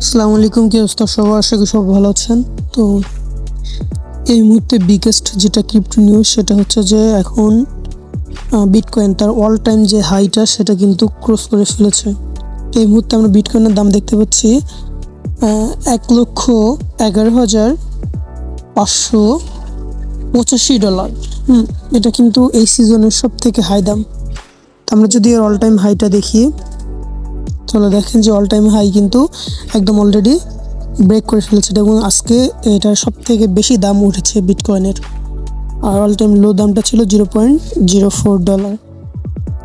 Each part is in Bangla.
আসসালামু আলাইকুম, কি অবস্থা সবার? আশা করি সব ভালো আছেন। তো এই মুহূর্তে বিগেস্ট যেটা ক্রিপ্টো নিউজ সেটা হচ্ছে যে এখন বিটকয়েন তার অল টাইম যে হাইটা সেটা কিন্তু ক্রস করে ফেলেছে। এই মুহূর্তে আমরা বিটকয়েনের দাম দেখতে পাচ্ছি এক লক্ষ এগারো হাজার পাঁচশো পঁচাশি ডলার হুম, এটা কিন্তু এই সিজনের সব থেকে হাই দাম। আমরা যদি এর অল টাইম হাইটা দেখি চলো দেখেন যে অল টাইম হাই কিন্তু একদম অলরেডি ব্রেক করে ফেলেছে। এবং আজকে এটার সব থেকে বেশি দাম উঠেছে বিটকয়েনের আর অল টাইম লো দামটা ছিল zero point zero four dollar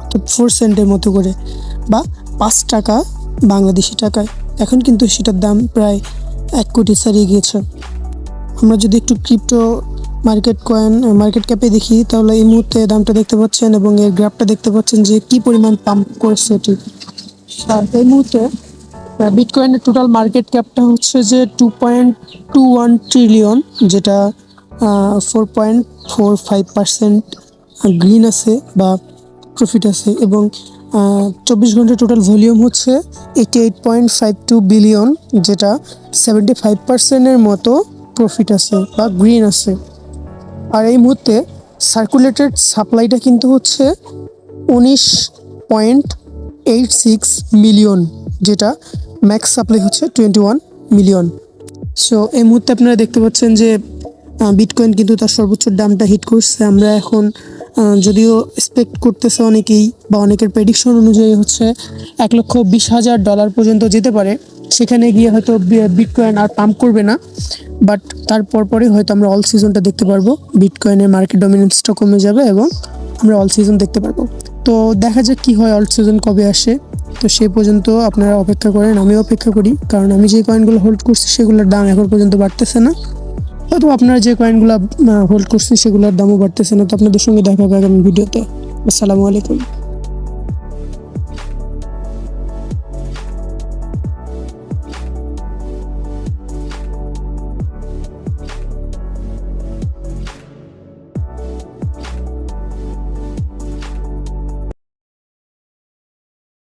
তো ফোর সেন্টের মতো করে। বা পাঁচ টাকা বাংলাদেশি টাকায়। এখন কিন্তু সেটার দাম প্রায় এক কোটি ছাড়িয়ে গিয়েছে। আমরা যদি একটু ক্রিপ্টো মার্কেট কয়েন মার্কেট ক্যাপে দেখি, তাহলে এই মুহূর্তে দামটা দেখতে পাচ্ছেন এবং এর গ্রাফটা দেখতে পাচ্ছেন যে কি পরিমাণ পাম্প করেছে এটি। আর এই মুহূর্তে বিটকয়েনের টোটাল মার্কেট ক্যাপটা হচ্ছে যে two point two one trillion যেটা four point four five percent green আছে বা প্রফিট আছে এবং চব্বিশ ঘণ্টা টোটাল ভলিউম হচ্ছে eighty eight point five two billion যেটা সেভেন্টি ফাইভ পার্সেন্টের মতো প্রফিট আছে বা গ্রিন আছে। আর এই মুহূর্তে সার্কুলেটেড সাপ্লাইটা কিন্তু হচ্ছে উনিশ পয়েন্ট এইট সিক্স মিলিয়ন যেটা ম্যাক্স সাপ্লাই হচ্ছে টোয়েন্টি ওয়ান মিলিয়ন সো এই মুহূর্তে আপনারা দেখতে পাচ্ছেন যে বিটকয়েন কিন্তু তার সর্বোচ্চ দামটা হিট করছে। আমরা এখন যদিও এক্সপেক্ট করতেছে অনেকেই বা অনেকের প্রেডিকশন অনুযায়ী হচ্ছে এক লক্ষ বিশ হাজার ডলার পর্যন্ত যেতে পারে। সেখানে গিয়ে হয়তো বিটকয়েন আর পাম্প করবে না। বাট তারপর পরে হয়তো আমরা অল সিজনটা দেখতে পারব। বিটকয়েনের মার্কেট ডমিনেন্সটা কমে যাবে এবং আমরা অল সিজন দেখতে পারব। তো দেখা যাক কি হয় অল্ট সিজন কবে আসে। তো সেই পর্যন্ত আপনারা অপেক্ষা করেন, আমিও অপেক্ষা করি। কারণ আমি যে কয়েনগুলো হোল্ড করছি, সেগুলোর দাম এখন পর্যন্ত বাড়তেছে না। হয়তো আপনারা যে কয়েনগুলো হোল্ড করছেন, সেগুলোর দামও বাড়তেছে না। তো আপনাদের সঙ্গে দেখা হবে আগামী ভিডিওতে আসসালামু আলাইকুম।